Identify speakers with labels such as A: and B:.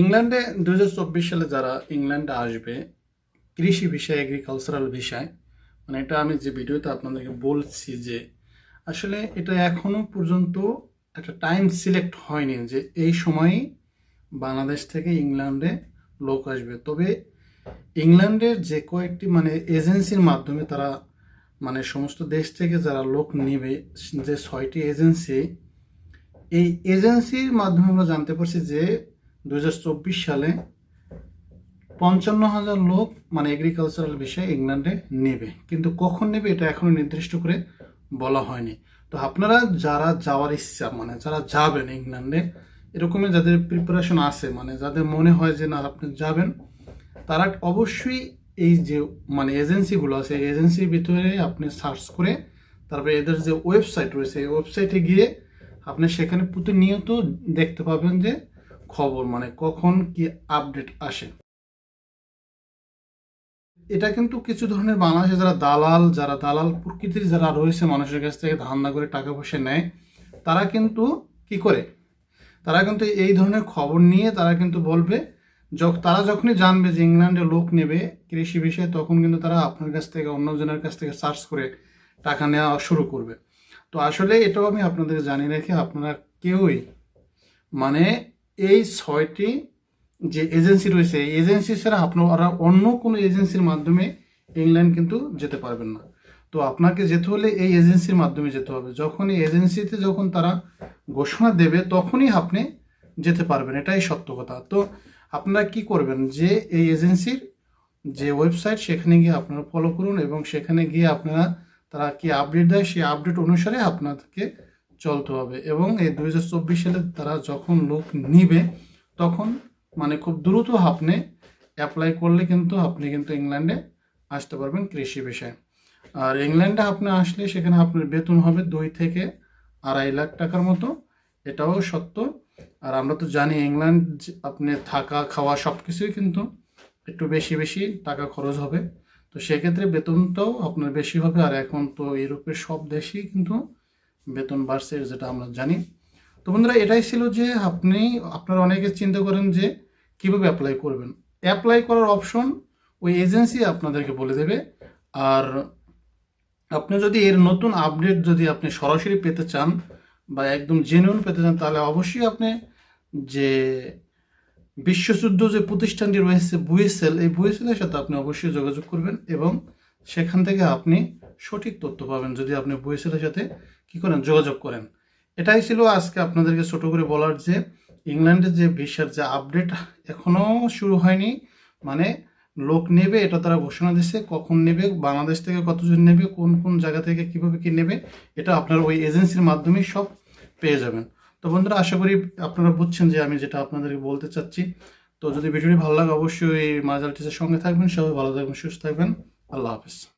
A: ইংল্যান্ডে দু হাজার চব্বিশ সালে যারা ইংল্যান্ডে আসবে, কৃষি বিষয় এগ্রিকালচারাল বিষয় মানে এটা আমি যে ভিডিওতে আপনাদেরকে বলছি যে আসলে এটা এখনও পর্যন্ত একটা টাইম সিলেক্ট হয়নি যে এই সময়ই বাংলাদেশ থেকে ইংল্যান্ডে লোক আসবে। তবে ইংল্যান্ডের যে কয়েকটি মানে এজেন্সির মাধ্যমে তারা মানে সমস্ত দেশ থেকে যারা লোক নেবে, যে ছয়টি এজেন্সি এই এজেন্সির মাধ্যমে আমরা জানতে পারছি যে দু হাজার চব্বিশ সালে পঞ্চান্ন হাজার লোক মানে এগ্রিকালচারাল বিষয়ে ইংল্যান্ডে নেবে। কিন্তু কখন নেবে এটা এখনও নির্দিষ্ট করে বলা হয়নি। তো আপনারা যারা যাওয়ার ইচ্ছা মানে যারা যাবেন ইংল্যান্ডে এরকমই যাদের প্রিপারেশন আছে মানে যাদের মনে হয় যে না, আপনি যাবেন, তারা অবশ্যই এই যে মানে এজেন্সিগুলো আছে এজেন্সির ভিতরে আপনি সার্চ করে, তারপরে এদের যে ওয়েবসাইট রয়েছে, এই ওয়েবসাইটে গিয়ে আপনি সেখানে প্রতিনিয়ত দেখতে পাবেন যে খবর মানে কখন কি আপডেট আসে। এটা কিন্তু কিছু ধরনের বাংলাদেশে যারা দালাল যারা দালাল প্রকৃতির যারা রয়েছে মানুষের কাছ থেকে ধান্দা করে টাকা পয়সা নেয়, তারা কিন্তু কি করে? তারা কিন্তু এই ধরনের খবর নিয়ে তারা কিন্তু বলবে তারা যখনই জানবে যে ইংল্যান্ডে লোক নেবে কৃষি বিষয়ে, তখন কিন্তু তারা আপনার কাছ থেকে অন্যজনের কাছ থেকে সার্চ করে টাকা নেওয়া শুরু করবে। তো আসলে এটাও আমি আপনাদের জানিয়ে রেখে, আপনারা কেউই মানে এই ছয়টি যে এজেন্সি রয়েছে, এই এজেন্সি ছাড়া আপনারা অন্য কোনো এজেন্সির মাধ্যমে ইংল্যান্ড কিন্তু যেতে পারবেন না। তো আপনাকে যেতে হলে এই এজেন্সির মাধ্যমে যেতে হবে। যখন এই এজেন্সিতে যখন তারা ঘোষণা দেবে, তখনই আপনি যেতে পারবেন। এটাই সত্য কথা। তো আপনারা কি করবেন যে এই এজেন্সির যে ওয়েবসাইট, সেখানে গিয়ে আপনারা ফলো করুন এবং সেখানে গিয়ে আপনারা তারা কি আপডেট দেয়, সেই আপডেট অনুসারে আপনাদেরকে চলতে হবে। এবং এই দুই হাজার চব্বিশ সালে তারা যখন লোক নিবে, তখন মানে খুব দ্রুত আপনি অ্যাপ্লাই করলে কিন্তু আপনি কিন্তু ইংল্যান্ডে আসতে পারবেন কৃষি বিষয়ে। আর ইংল্যান্ডে আপনি আসলে সেখানে আপনার বেতন হবে দুই থেকে আড়াই লাখ টাকার মতো। এটাও সত্য। আর আমরা তো জানি ইংল্যান্ড আপনি থাকা, খাওয়া সব কিছুই কিন্তু একটু বেশি বেশি টাকা খরচ হবে। তো সেক্ষেত্রে বেতনটাও আপনার বেশি হবে। আর এখন তো ইউরোপের সব দেশেই কিন্তু বেতন বাড়ছে, যেটা আমরা জানি। তো বন্ধুরা, এটাই ছিল যে আপনি, আপনারা অনেকে চিন্তা করেন যে কীভাবে অ্যাপ্লাই করবেন। অ্যাপ্লাই করার অপশন ওই এজেন্সি আপনাদেরকে বলে দেবে। আর আপনি যদি এর নতুন আপডেট যদি আপনি সরাসরি পেতে চান বা একদম জেনুইন পেতে চান, তাহলে অবশ্যই আপনি যে বিশ্বযুদ্ধ যে প্রতিষ্ঠানটি রয়েছে, বুয়েসেল, এই বুয়েসেলের সাথে আপনি অবশ্যই যোগাযোগ করবেন এবং সেখান থেকে আপনি সঠিক তথ্য পাবেন। যদি আপনি বুয়েসেলের সাথে কি করেন, যোগাযোগ করেন। এটাই ছিল আজকে আপনাদেরকে ছোট করে বলার যে ইংল্যান্ডের যে ভিসার যে আপডেট এখনও শুরু হয়নি। মানে লোক নেবে, এটা তারা ঘোষণা দিচ্ছে কখন নেবে, বাংলাদেশ থেকে কতজন নেবে, কোন কোন জায়গা থেকে কীভাবে কি নেবে, এটা আপনার ওই এজেন্সির মাধ্যমেই সব পেয়ে যাবেন। তো বন্ধুরা, আশা করি আপনারা বুঝছেন যে আমি যেটা আপনাদেরকে বলতে চাচ্ছি। তো যদি ভিডিওটি ভালো লাগে, অবশ্যই মাজাল টিচার সঙ্গে থাকবেন। সবাই ভালো থাকবেন, সুস্থ থাকবেন। আল্লাহ হাফিজ।